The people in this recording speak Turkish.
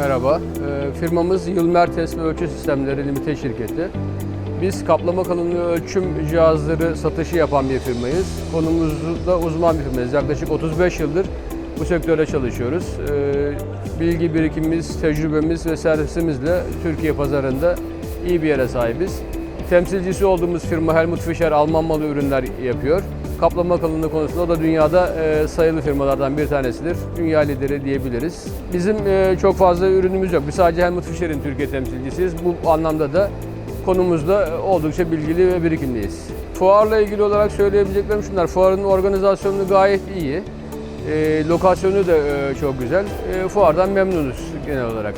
Merhaba. Ee, firmamız Yılmer Test ve Ölçü Sistemleri Limited şirketi. Biz kaplama kalınlığı ölçüm cihazları satışı yapan bir firmayız. Konumuzda uzman bir firmayız. Yaklaşık 35 yıldır bu sektörde çalışıyoruz. Ee, bilgi birikimimiz, tecrübemiz ve servisimizle Türkiye pazarında iyi bir yere sahibiz. Temsilcisi olduğumuz firma Helmut Fischer Alman malı ürünler yapıyor. Kaplama kalınlığı konusunda o da dünyada e, sayılı firmalardan bir tanesidir. Dünya lideri diyebiliriz. Bizim e, çok fazla ürünümüz yok. Biz sadece Helmut Fischer'in Türkiye temsilcisiyiz. Bu anlamda da konumuzda oldukça bilgili ve birikimliyiz. Fuarla ilgili olarak söyleyebileceklerim şunlar. Fuarın organizasyonu gayet iyi. E, lokasyonu da e, çok güzel. E, fuardan memnunuz genel olarak.